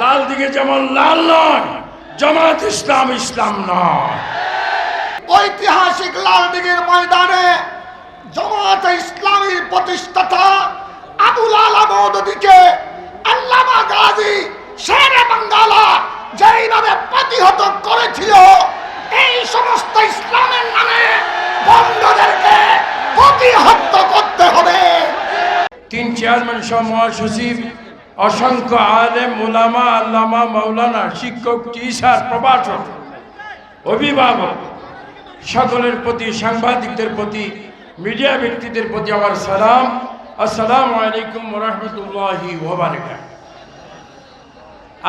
লাল দিকে যেমন লাল নয় জামাত ইসলাম ইসলাম নয়। ঐতিহাসিক লাল লালদিঘির ময়দানে জামাতে ইসলামীর প্রতিষ্ঠাতা আবুল আলা মৌদুদিকে আল্লামা গাজী শেরে বাঙ্গালা যেইভাবে প্রতিহত করেছিল এই সমস্ত ইসলামের নামে বন্ধদেরকে প্রতিহত করতে হবে। তিন চেয়ারম্যান সহ মহাসচিব অসংখ্য আলেম ওলামা আল্লামা মৌলানা শিক্ষক, টিচার, প্রভাষক, অভিভাবক, সকলের প্রতি, সাংবাদিকদের প্রতি, মিডিয়া ব্যক্তিদের প্রতি আমার সালাম। আসসালামু আলাইকুম রহমতুল্লাহি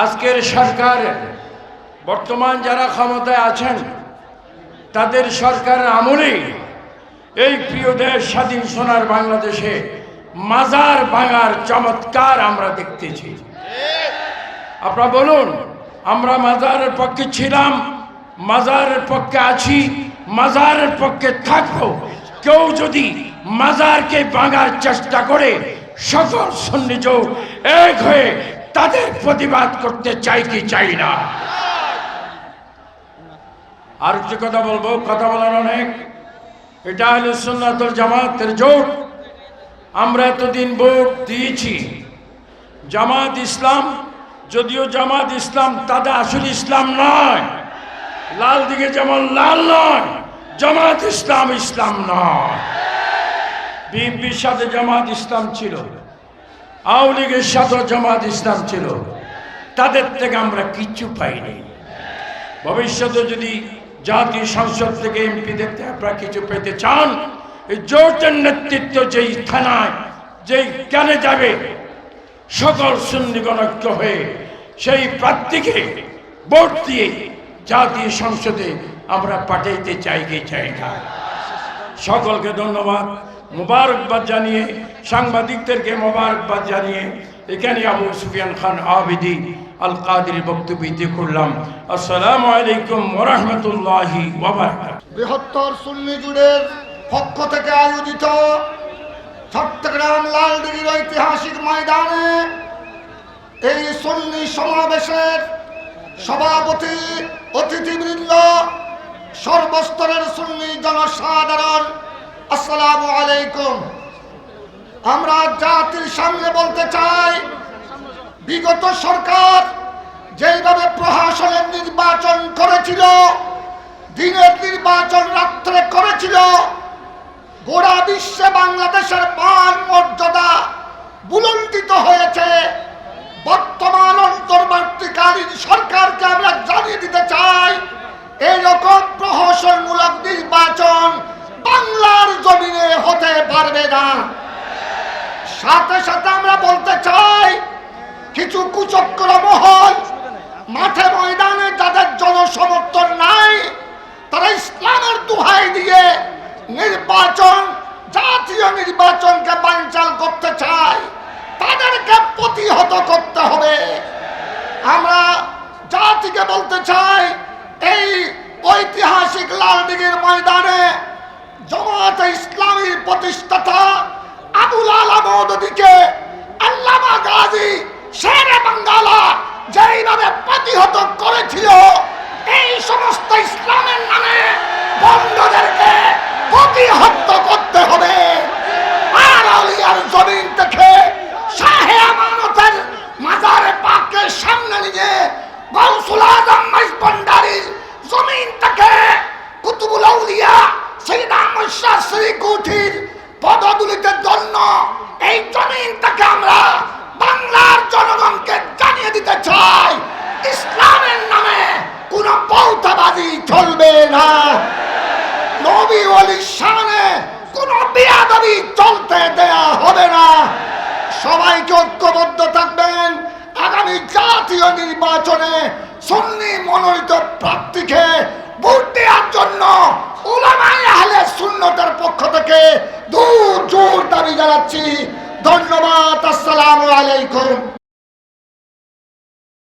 আজকের সরকারের বর্তমান যারা ক্ষমতায় আছেন, তাদের সরকারের আমলেই এই প্রিয় দেশ স্বাধীন সোনার বাংলাদেশে মাজার ভাঙার চমৎকার আমরা দেখতেছি। আপনারা বলুন, আমরা মাজারের পক্ষে ছিলাম, মাজারের পক্ষে আছি, মাজারের পক্ষে থাকব। কেউ যদি মাজারকে ভাঙার চেষ্টা করে, সকল সন্নিজ এক হয়ে তাদের প্রতিবাদ করতে চাই কি চাই না। আর একটি কথা বলব, কথা বলার অনেক। এটা হলো সুন্নাতুল জামাতের জোট। আমরা এতদিন ভোট দিয়েছি। জামাত ইসলাম, যদিও জামাত ইসলাম তাদের আসল ইসলাম নয়, লাল দিকে যেমন লাল নয়, জামাত ইসলাম ইসলাম নয়। বিএনপির সাথে জামাত ইসলাম ছিল, আওয়ামী লীগের সাথে জামাত ইসলাম ছিল, তাদের থেকে আমরা কিচ্ছু পাইনি। ভবিষ্যতে যদি জাতীয় সংসদ থেকে এমপি দেখতে আপনারা কিছু পেতে চান এই জোটের নেতৃত্ব যেই থানায়, যেই কেনে যাবে, সকল সুন্নিগণজ্ঞ হয়ে সেই প্রার্থীকে ভোট দিয়ে জাতীয় সংসদে আমরা পাঠাইতে চাই কি চাই না। সকলকে ধন্যবাদ। মুবারকবাদ জানিয়ে, সাংবাদিকদেরকে মোবারকবাদ জানিয়ে এখানে আবু সুফিয়ান খান আবিদি আল কাদির বক্তব্য দিতে করলাম। আসসালামু আলাইকুম ওরহমতুল্লাহি বৃহত্তর সুন্নি জুড়ের পক্ষ থেকে আয়োজিত চট্টগ্রাম লালদিঘির ঐতিহাসিক ময়দানে এই সন্নি সমাবেশের সভাপতি অতিথিবৃন্দ, সর্বস্তরের সুন্নি জনসাধারণ, আসসালামু আলাইকুম। আমরা জাতির সামনে বলতে চাই, বিগত সরকার যেইভাবে প্রশাসনের নির্বাচন করেছিল, দিনের নির্বাচন রাত্রে করেছিল গোড়া বিশ্বে বাংলাদেশের মান মর্যাদা বুলন্দিত হয়েছে। বর্তমান অন্তর্বর্তীকালীন সরকারকে আমরা জানিয়ে দিতে চাই এইরকম প্রহসনমূলক নির্বাচন বাংলার জমিনে হতে পারবে না। সাথে সাথে আমরা বলতে চাই, কিছু কুচক্র মহল মাঠে ময়দানে যাদের জনসমর্থন নাই, তারা ইসলামের দুহাই দিয়ে নির্বাচন, জাতীয় নির্বাচনকে বানচাল করতে চায় তাদেরকে প্রতিহত করতে হবে। আমরা জাতিকে বলতে চাই, এই ঐতিহাসিক লালদিঘির ময়দানে জামাতে ইসলামীর প্রতিষ্ঠাতা আবুল আলা মৌদুদিকে, আল্লামা গাজী এই জমিন থেকে আমরা বাংলার জনগণকে জানিয়ে দিতে চাই, ইসলামের নামে কোন পৌঁছাবাদি চলবে না। নবী অলির সামনে কোন বিয়াদি চলতে দেয়া হবে না। সবাইকে ঐক্যবদ্ধ থাকবেন, আগামী জাতীয় নির্বাচনে সন্নি মনোনীত প্রার্থীকে ভোট দেওয়ার জন্য উলামায় আহলে